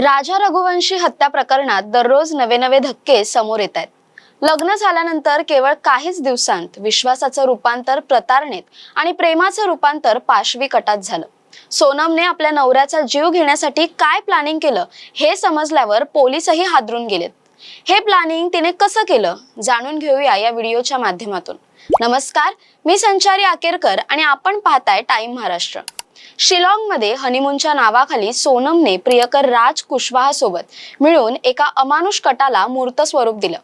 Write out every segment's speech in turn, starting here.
राजा रघुवंशी हत्या प्रकरणात दररोज नवे नवे धक्के समोर येत आहेत. लग्न झाल्यानंतर केवळ काहीच दिवसांत विश्वासाचं रूपांतर प्रतारणेत आणि प्रेमाचं रूपांतर पाशवी कटात झालं. सोनमने आपल्या नवऱ्याचा जीव घेण्यासाठी काय प्लॅनिंग केलं हे समजल्यावर पोलीसही हादरून गेलेत. हे प्लॅनिंग तिने कसं केलं जाणून घेऊया या व्हिडिओच्या माध्यमातून. नमस्कार मी संचारी आकेरकर आणि आपण पाहताय टाइम महाराष्ट्र. शिलाँगमध्ये हनीमूनच्या नावाखाली सोनमने प्रियकर राज कुशवाहासोबत मिळून एका अमानुष कटाला मूर्त स्वरूप दिलं.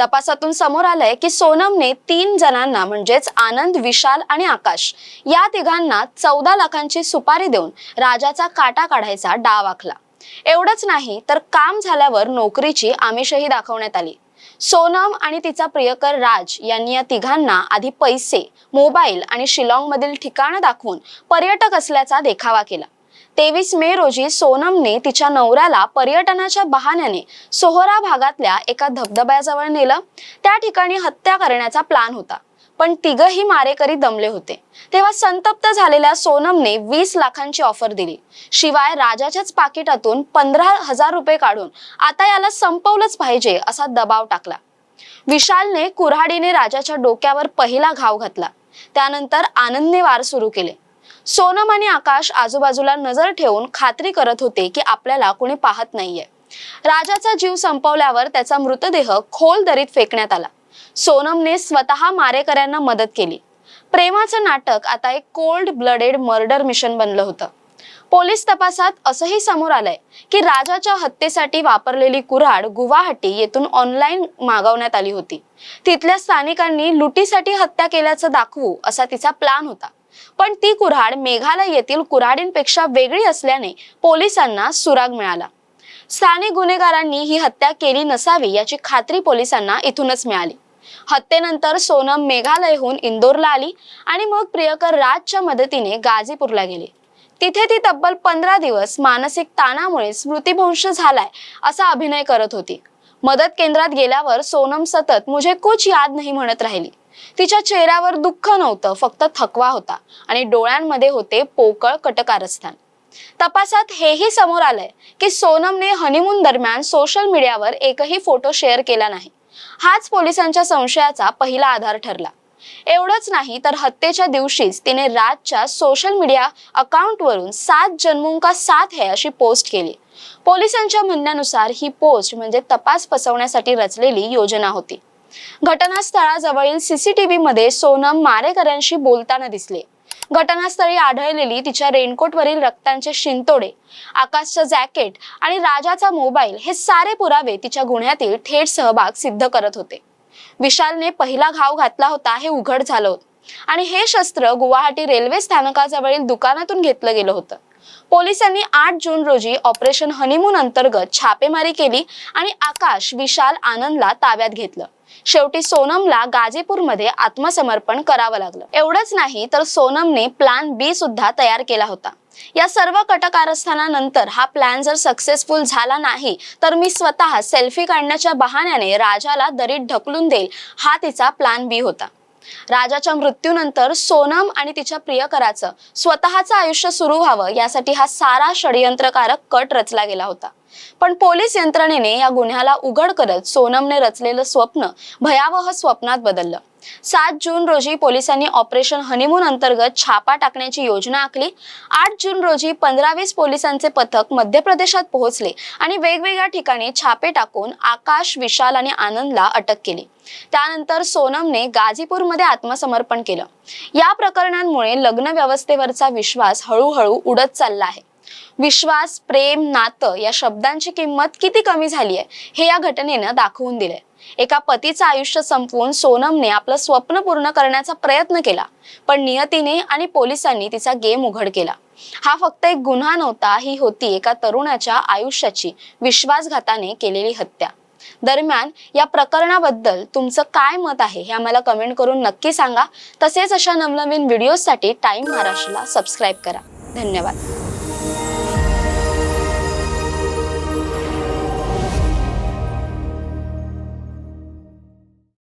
तपासातून समोर आलंय की सोनमने तीन जणांना म्हणजेच आनंद विशाल आणि आकाश या तिघांना चौदा लाखांची सुपारी देऊन राजाचा काटा काढायचा डाव आखला. एवढंच नाही तर काम झाल्यावर नोकरीची आमिषही दाखवण्यात आली. सोनम आणि तिचा प्रियकर राज यांनी या तिघांना आधी पैसे मोबाईल आणि शिलाँगमधील ठिकाणं दाखवून पर्यटक असल्याचा देखावा केला. तेवीस मे रोजी सोनमने तिच्या नवऱ्याला पर्यटनाच्या बहाण्याने सोहरा भागातल्या एका धबधब्याजवळ नेलं. त्या ठिकाणी हत्या करण्याचा प्लान होता. पण तिघही मारेकरी दमले होते. तेव्हा संतप्त झालेल्या सोनमने वीस लाखांची ऑफर दिली. शिवाय राजाच्याच पाकिटातून पंधरा हजार रुपये काढून आता याला संपवलंच पाहिजे असा दबाव टाकला. विशालने कुऱ्हाडीने राजाच्या डोक्यावर पहिला घाव घातला. त्यानंतर आनंदने वार सुरू केले. सोनम आणि आकाश आजूबाजूला नजर ठेवून खात्री करत होते की आपल्याला कोणी पाहत नाहीये. राजाचा जीव संपवल्यावर त्याचा मृतदेह खोल दरीत फेकण्यात आला. सोनमने स्वतः मारेकऱ्यांना मदत केली. प्रेमाचं नाटक आता एक कोल्ड ब्लडेड मर्डर मिशन बनलं होतं. पोलीस तपासात असंही समोर आलंय की राजाच्या हत्येसाठी वापरलेली कुऱ्हाड गुवाहाटी येथून ऑनलाईन मागवण्यात आली होती. तिथल्या स्थानिकांनी लुटीसाठी हत्या केल्याचं दाखवू असा तिचा प्लान होता. पण ती कुऱ्हाड मेघालय येथील कुऱ्हाडींपेक्षा वेगळी असल्याने पोलिसांना सुराग मिळाला. स्थानिक गुन्हेगारांनी ही हत्या केली नसावी याची खात्री पोलिसांना इथूनच मिळाली. हत्येनंतर सोनम मेघालयहून इंदोरला आली आणि मग प्रियकर राजच्या मदतीने गाझीपूरला गेली. तिथे ती तब्बल पंधरा दिवस मानसिक ताणामुळे स्मृतिभ्रंश झालाय असा अभिनय करत होती. मदत केंद्रात गेल्यावर सोनम सतत मुझे कुछ याद नाही म्हणत राहिली. तिच्या चेहऱ्यावर दुःख नव्हतं फक्त थकवा होता आणि डोळ्यांमध्ये होते पोकळ कटकारस्थान. तपासात हेही समोर आलंय की सोनमने हनीमून दरम्यान सोशल मीडियावर एकही फोटो शेअर केला नाही. हाच पोलिसांच्या संशयाचा पहिला आधार ठरला. एवढंच नाही तर हत्येच्या दिवशीच तिने राजच्या सोशल मीडिया अकाउंटवरून सात जन्मों का साथ है अशी पोस्ट केली. पोलिसांच्या म्हणण्यानुसार ही पोस्ट म्हणजे तपास फसवण्यासाठी रचलेली योजना होती. घटनास्थळाजवळील सीसीटीव्ही मध्ये सोनम मारेकऱ्यांशी बोलताना दिसले. घटनास्थळी आढळलेली तिच्या रेनकोटवरील रक्तांचे शिंतोडे आकाशचं जॅकेट आणि राजाचा मोबाईल हे सारे पुरावे तिच्या गुन्ह्यातील थेट सहभाग सिद्ध करत होते. विशालने पहिला घाव घातला होता हे उघड झालं होतं आणि हे शस्त्र गुवाहाटी रेल्वे स्थानकाजवळील दुकानातून घेतलं गेलं होतं. पोलिसांनी आठ जून रोजी ऑपरेशन हनीमून अंतर्गत छापेमारी केली आणि आकाश विशाल आनंदला ताब्यात घेतलं. शेवटी सोनमला गाझीपूरमध्ये आत्मसमर्पण करावं लागलं. एवढंच नाही तर सोनमने प्लॅन बी सुद्धा तयार केला होता. या सर्व कटकारस्थानानंतर हा प्लॅन जर सक्सेसफुल झाला नाही तर मी स्वतः सेल्फी काढण्याच्या बहाण्याने राजाला दरीत ढकलून देईल हा तिचा प्लॅन बी होता. राजाच्या मृत्यूनंतर सोनम आणि तिच्या प्रियकराचं स्वतःचं आयुष्य सुरू व्हावं यासाठी हा सारा षडयंत्रकारक कट रचला गेला होता. पण पोलीस यंत्रणेने या गुन्ह्याला उघड करत सोनमने रचलेलं स्वप्न भयावह स्वप्नात बदललं. सात जून रोजी पोलिसांनी ऑपरेशन हनीमून अंतर्गत छापा टाकण्याची योजना आखली. आठ जून रोजी पंधरा वीस पोलिसांचे पथक मध्य प्रदेशात पोहोचले आणि वेगवेगळ्या ठिकाणी छापे टाकून आकाश विशाल आणि आनंदला अटक केली. त्यानंतर सोनमने गाझीपूरमध्ये आत्मसमर्पण केलं. या प्रकरणांमुळे लग्न व्यवस्थेवरचा विश्वास हळूहळू उडत चालला आहे. विश्वास प्रेम नातं या शब्दांची किंमत किती कमी झाली आहे हे या घटनेनं दाखवून दिलंय. एका पतीचं आयुष्य संपवून सोनमने आपलं स्वप्न पूर्ण करण्याचा प्रयत्न केला पण नियतीने आणि पोलिसांनी तिचा गेम उघड केला. हा फक्त एक गुन्हा नव्हता ही होती एका तरुणाच्या आयुष्याची विश्वासघाताने केलेली हत्या. दरम्यान या प्रकरणाबद्दल तुमचं काय मत आहे हे आम्हाला कमेंट करून नक्की सांगा. तसेच अशा नवनवीन व्हिडिओसाठी टाइम महाराष्ट्राला सबस्क्राईब करा. धन्यवाद.